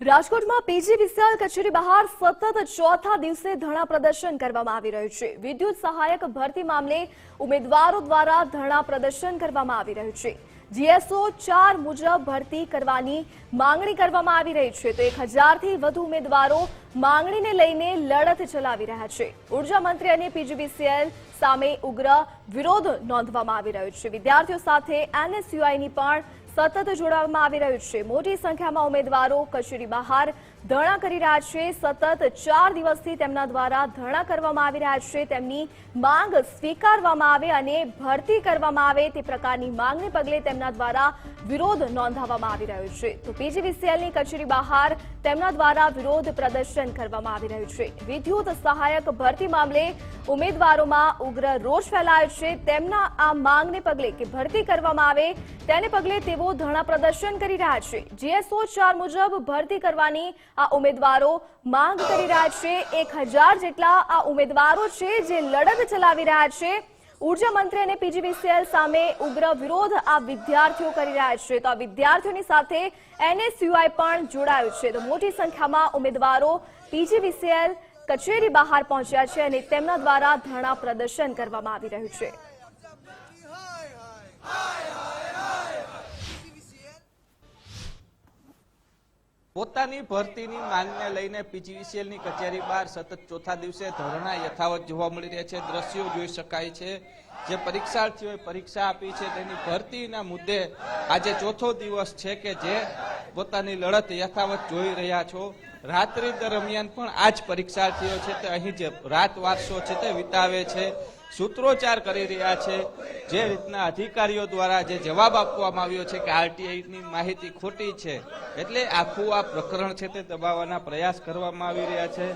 રાજકોટમાં પીજી વિશાલ કચેરી બહાર સતત ચોથા દિવસે ધરણા પ્રદર્શન કરવામાં આવી રહ્યું છે. વિદ્યુત સહાયક ભરતી મામલે ઉમેદવારો દ્વારા ધરણા પ્રદર્શન કરવામાં આવી રહ્યું છે. જીએસઓ ચાર મુજબ ભરતી કરવાની માંગણી કરવામાં આવી રહી છે. તો એક હજારથી વધુ ઉમેદવારો માંગણીને લઈને લડત ચલાવી રહ્યા છે. ઊર્જા મંત્રી અને પીજીવીસીએલ સામે ઉગ્ર વિરોધ નોંધવામાં આવી રહ્યો છે. વિદ્યાર્થીઓ સાથે એનએસયુઆઈની પણ સતત જોડાવામાં આવી રહ્યું છે. મોટી સંખ્યામાં ઉમેદવારો કચેરી બહાર ધરણા કરી રહ્યા છે. સતત ચાર દિવસથી તેમના દ્વારા ધરણા કરવામાં આવી રહ્યા છે. તેમની માંગ સ્વીકારવામાં આવે અને ભરતી કરવામાં આવે તે પ્રકારની માંગને પગલે તેમના દ્વારા વિરોધ નોંધાવવામાં આવી રહ્યો છે. તો પીજીવીસીએલની કચેરી બહાર તેમના દ્વારા વિરોધ પ્રદર્શન કરવામાં આવી રહ્યું છે. વિદ્યુત સહાયક ભરતી મામલે ઉમેદવારોમાં ઉગ્ર રોષ ફેલાયો છે. તેમના આ માંગને પગલે કે ભરતી કરવામાં આવે તેને પગલે તેઓ ધરણા પ્રદર્શન કરી રહ્યા છે. જીએસઓ ચાર મુજબ ભરતી કરવાની આ ઉમેદવારો માંગ કરી રહ્યા છે. એક હજાર જેટલા આ ઉમેદવારો છે જે લડત ચલાવી રહ્યા છે. ઊર્જા મંત્રી અને પીજીવીસીએલ સામે ઉગ્ર વિરોધ આ વિદ્યાર્થીઓ કરી રહ્યા છે. તો આ વિદ્યાર્થીઓની સાથે એનએસયુઆઈ પણ જોડાયું છે. તો મોટી સંખ્યામાં ઉમેદવારો પીજીવીસીએલ કચેરી બહાર પહોંચ્યા છે અને તેમના દ્વારા ધરણા પ્રદર્શન કરવામાં આવી રહ્યું છે. પોતાની ભરતીની માંગને લઈને પીજીવીસીએલની કચેરી બહાર સતત ચોથા દિવસે ધરણા યથાવત જોવા મળી રહ્યા છે. દ્રશ્યો જોઈ શકાય છે. જે પરીક્ષાર્થીઓએ પરીક્ષા આપી છે તેની ભરતીના મુદ્દે આજે ચોથો દિવસ છે કે જે પોતાની લડત યથાવત જોઈ રહ્યા છો. રાત્રિ દરમિયાન પણ આ જ પરીક્ષાર્થીઓ છે તે અહીં જે રાત વારસો છે તે વિતાવે છે. સૂત્રોચ્ચાર કરી રહ્યા છે. જે રીતના અધિકારીઓ દ્વારા જે જવાબ આપવામાં આવ્યો છે કે આરટીઆઈની માહિતી ખોટી છે, એટલે આખું આ પ્રકરણ છે તે દબાવવાના પ્રયાસ કરવામાં આવી રહ્યા છે.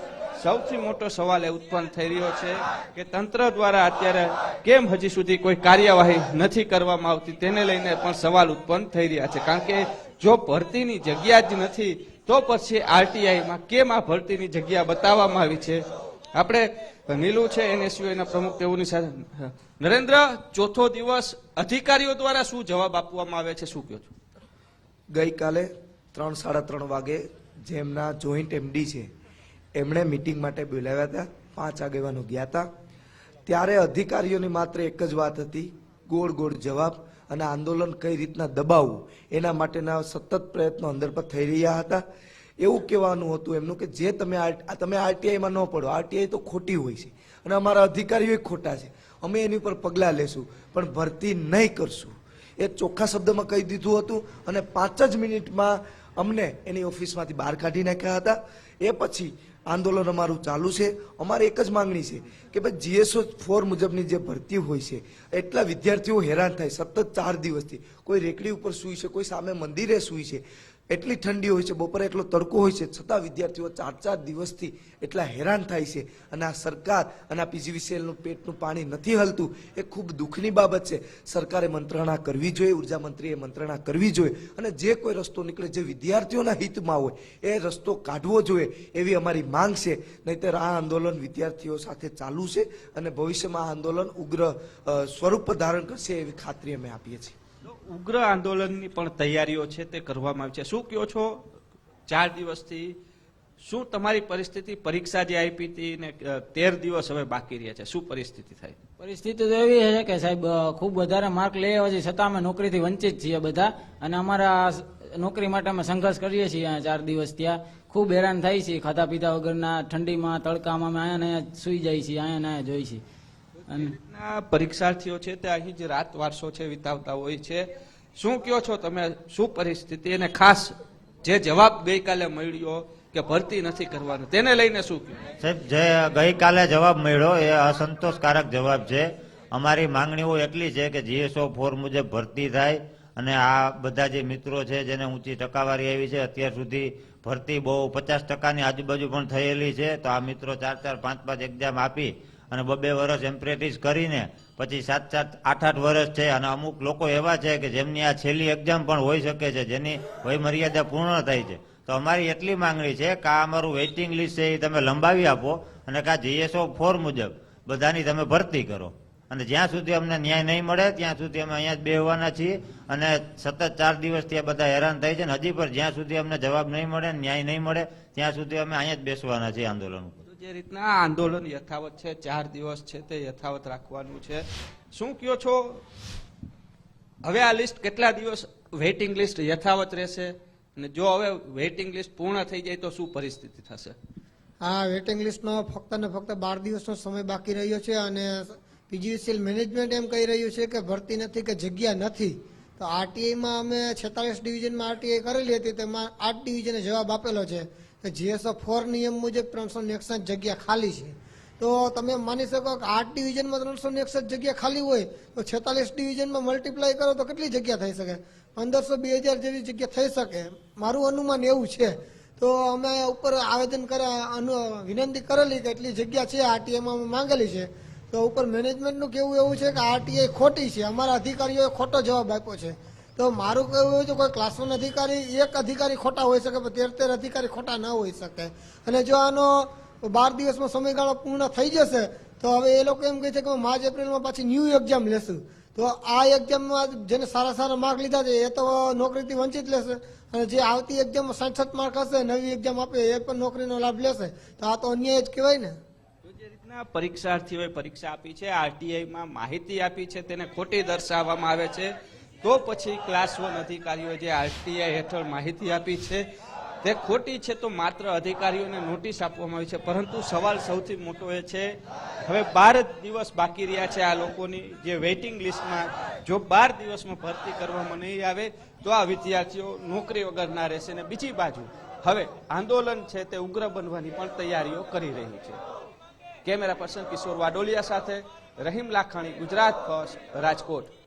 સૌથી મોટો સવાલ એ ઉત્પન્ન થઈ રહ્યો છે કે તંત્ર દ્વારા અત્યારે કેમ હજી સુધી કોઈ કાર્યવાહી નથી કરવામાં આવતી તેને લઈને પણ સવાલ ઉત્પન્ન થઈ રહ્યા છે. કારણ કે જો ભરતીની જગ્યા જ નથી, તો પછી આરટીઆઈમાં કેમ આ ભરતીની જગ્યા બતાવવામાં આવી છે? આપણે નીલુ છે એનએસયુના પ્રમુખ તેઓની સાથે. નરેન્દ્ર, ચોથો દિવસ અધિકારીઓ દ્વારા શું જવાબ આપવામાં આવે છે, શું કહો છો? ગઈકાલે ત્રણ, સાડા ત્રણ વાગે જેમના જોઈન્ટ એમડી છે, એમણે મિટિંગ માટે બોલાવ્યા હતા. પાંચ આગેવાનો ગયા હતા. ત્યારે અધિકારીઓની માત્ર એક જ વાત હતી, ગોળ ગોળ જવાબ અને આંદોલન કઈ રીતના દબાવવું, એના માટેના સતત પ્રયત્નો અંદર પર થઈ રહ્યા હતા. એવું કહેવાનું હતું એમનું કે જે તમે તમે આરટીઆઈમાં ન પડો. આરટીઆઈ તો ખોટી હોય છે અને અમારા અધિકારીઓ ખોટા છે. અમે એની ઉપર પગલાં લેશું, પણ ભરતી નહીં કરશું. એ ચોખ્ખા શબ્દમાં કહી દીધું હતું અને પાંચ જ મિનિટમાં અમને એની ઓફિસમાંથી બહાર કાઢી નાખ્યા હતા. એ પછી આંદોલન અમારું ચાલુ છે. અમારે એક જ માંગણી છે કે ભાઈ જીએસઓ ફોર મુજબની જે ભરતી હોય છે, એટલા વિદ્યાર્થીઓ હેરાન થાય, સતત ચાર દિવસથી. કોઈ રેકડી ઉપર સૂઈ છે, કોઈ સામે મંદિરે સૂઈ છે. એટલી ઠંડી હોય છે, બપોરે એટલો તડકો હોય છે, છતાં વિદ્યાર્થીઓ ચાર ચાર દિવસથી એટલા હેરાન થાય છે. અને આ સરકાર અને આ પીજીવીસીએલનું પેટનું પાણી નથી હલતું, એ ખૂબ દુઃખની બાબત છે. સરકારે મંત્રણા કરવી જોઈએ, ઊર્જા મંત્રીએ મંત્રણા કરવી જોઈએ. અને જે કોઈ રસ્તો નીકળે, જે વિદ્યાર્થીઓના હિતમાં હોય, એ રસ્તો કાઢવો જોઈએ એવી અમારી માંગ નહીતર નહીંતર આ આંદોલન વિદ્યાર્થીઓ સાથે ચાલુ છે અને ભવિષ્યમાં આ આંદોલન ઉગ્ર સ્વરૂપ ધારણ કરશે એવી ખાતરી અમે આપીએ છીએ. ઉગ્ર આંદોલનની પણ તૈયારીઓ છે તે કરવામાં આવી છે. શું કહો છો? ચાર દિવસથી શું તમારી પરિસ્થિતિ? પરીક્ષા જે આપી હતી ને તેર દિવસ હવે બાકી રહ્યા છે. શું પરિસ્થિતિ થાય? પરિસ્થિતિ તો એવી છે કે સાહેબ ખૂબ વધારે માર્ક લઈ આવ્યા છે છતાં અમે નોકરીથી વંચિત છીએ બધા. અને અમારા નોકરી માટે અમે સંઘર્ષ કરીએ છીએ ચાર દિવસ ત્યાં. ખૂબ હેરાન થાય છે. ખાતા પીતા વગરના ઠંડીમાં તડકામાં અમે અહીંયા અહીંયા સુઈ જાય છીએ અહીંયા અહીંયા જોઈ છીએ અને પરીક્ષાર્થીઓ છે તે અહીં જ રાત વારસો છે વિતાવતા હોય છે. શું કહો છો તમે? શું પરિસ્થિતિ? અને ખાસ જે જવાબ ગઈકાલે મળ્યો કે ભરતી નથી કરવાનું તેને લઈને શું કહ્યું સાહેબ જે ગઈકાલે જવાબ મળ્યો એ અસંતોષકારક જવાબ છે. અમારી માંગણીઓ એટલી છે કે જીએસઓ ફોર મુજબ ભરતી થાય. અને આ બધા જે મિત્રો છે, જેને ઊંચી ટકાવારી આવી છે, અત્યાર સુધી ભરતી બહુ પચાસ ટકાની આજુબાજુ પણ થયેલી છે, તો આ મિત્રો ચાર ચાર, પાંચ પાંચ એક્ઝામ આપી અને બબે વર્ષ એમ્પ્રેટિસ કરીને પછી સાત સાત, આઠ આઠ વર્ષ છે અને અમુક લોકો એવા છે કે જેમની આ છેલ્લી એક્ઝામ પણ હોઈ શકે છે, જેની વય મર્યાદા પૂર્ણ થાય છે. તો અમારી એટલી માંગણી છે કે આ અમારું વેઇટિંગ લિસ્ટ છે એ તમે લંબાવી આપો અને કા જીએસઓ ફોર મુજબ બધાની તમે ભરતી કરો. અને જ્યાં સુધી અમને ન્યાય નહીં મળે ત્યાં સુધી અમે અહીંયા જ બેહવાના છીએ અને સતત ચાર દિવસથી આ બધા હેરાન થાય છે ને હજી પણ જ્યાં સુધી અમને જવાબ નહીં મળે ન્યાય નહીં મળે ત્યાં સુધી અમે અહીંયા જ બેસવાના છીએ આંદોલન ઉપર. જે રીતના આંદોલન યથાવત છે ચાર દિવસ છે તે યથાવત રાખવાનું છે શું કયો છો? હવે આ લિસ્ટ કેટલા દિવસ વેઇટિંગ લિસ્ટ યથાવત રહેશે? અને જો હવે વેઇટિંગ લિસ્ટ પૂર્ણ થઈ જાય તો શું પરિસ્થિતિ થશે? આ વેટિંગ લિસ્ટનો ફક્ત ને ફક્ત બાર દિવસનો સમય બાકી રહ્યો છે અને પીજીવીસીએલ મેનેજમેન્ટ એમ કહી રહ્યું છે કે ભરતી નથી કે જગ્યા નથી. તો આરટીઆઈમાં અમે છેતાલીસ ડિવિઝનમાં આરટીઆઈ કરેલી હતી તેમાં આઠ ડિવિઝને જવાબ આપેલો છે. કે જીએસઓ ફોર નિયમ મુજબ ત્રણસો એકસઠ જગ્યા ખાલી છે. તો તમે માની શકો કે આઠ ડિવિઝનમાં ત્રણસો એકસઠ જગ્યા ખાલી હોય, તો છેતાલીસ ડિવિઝનમાં મલ્ટીપ્લાય કરો તો કેટલી જગ્યા થઈ શકે? પંદરસો બે હજાર જેવી જગ્યા થઈ શકે. મારું અનુમાન એવું છે. તો અમે ઉપર આવેદન કરે વિનંતી કરેલી કે એટલી જગ્યા છે આરટીઆઈમાં અમે માંગેલી છે. તો ઉપર મેનેજમેન્ટનું કેવું એવું છે કે આરટીઆઈ ખોટી છે. અમારા અધિકારીઓએ ખોટો જવાબ આપ્યો છે. તો મારું કહેવું એવું છે કોઈ ક્લાસ અધિકારી, એક અધિકારી ખોટા હોઈ શકે, પણ તેર તેર અધિકારી ખોટા ન હોઈ શકે. અને જો આનો બાર દિવસમાં સમયગાળો પૂર્ણ થઈ જશે, તો હવે એ લોકો એમ કહે છે કે માર્ચ, એપ્રિલમાં પાછી ન્યૂ એક્ઝામ લેશું. તો આ એક્ઝામમાં જેને સારા સારા માર્ક લીધા છે, એ તો નોકરીથી વંચિત લેશે અને જે આવતી એક્ઝામમાં સાઠ માર્ક હશે, નવી એક્ઝામ આપે, એ પણ નોકરીનો લાભ લેશે. તો આ તો અન્યાય જ કહેવાય ને. તો પરીક્ષાર્થીઓએ પરીક્ષા આપી છે, આરટીઆઈમાં માહિતી આપી છે, તેને ખોટી દર્શાવવામાં આવે છે. તો પછી ક્લાસ વન અધિકારીઓ જે આરટીઆઈ હેઠળ માહિતી આપી છે, તે ખોટી છે તો માત્ર અધિકારીઓને નોટિસ આપવામાં આવી છે. પરંતુ સવાલ સૌથી મોટો એ છે, હવે બાર દિવસ બાકી રહ્યા છે આ લોકોની, જે વેઇટિંગ લિસ્ટમાં જો બાર દિવસમાં ભરતી કરવામાં નહીં આવે, તો આ વિદ્યાર્થીઓ નોકરી વગર ના રહેશે. ને બીજી બાજુ, હવે આંદોલન છે તે ઉગ્ર બનવાની પણ તૈયારીઓ કરી રહી છે. કેમેરા પર્સન કિશોર વાડોલિયા સાથે રહીમ લાખાણી ગુજરાત ફર્સ્ટ રાજકોટ.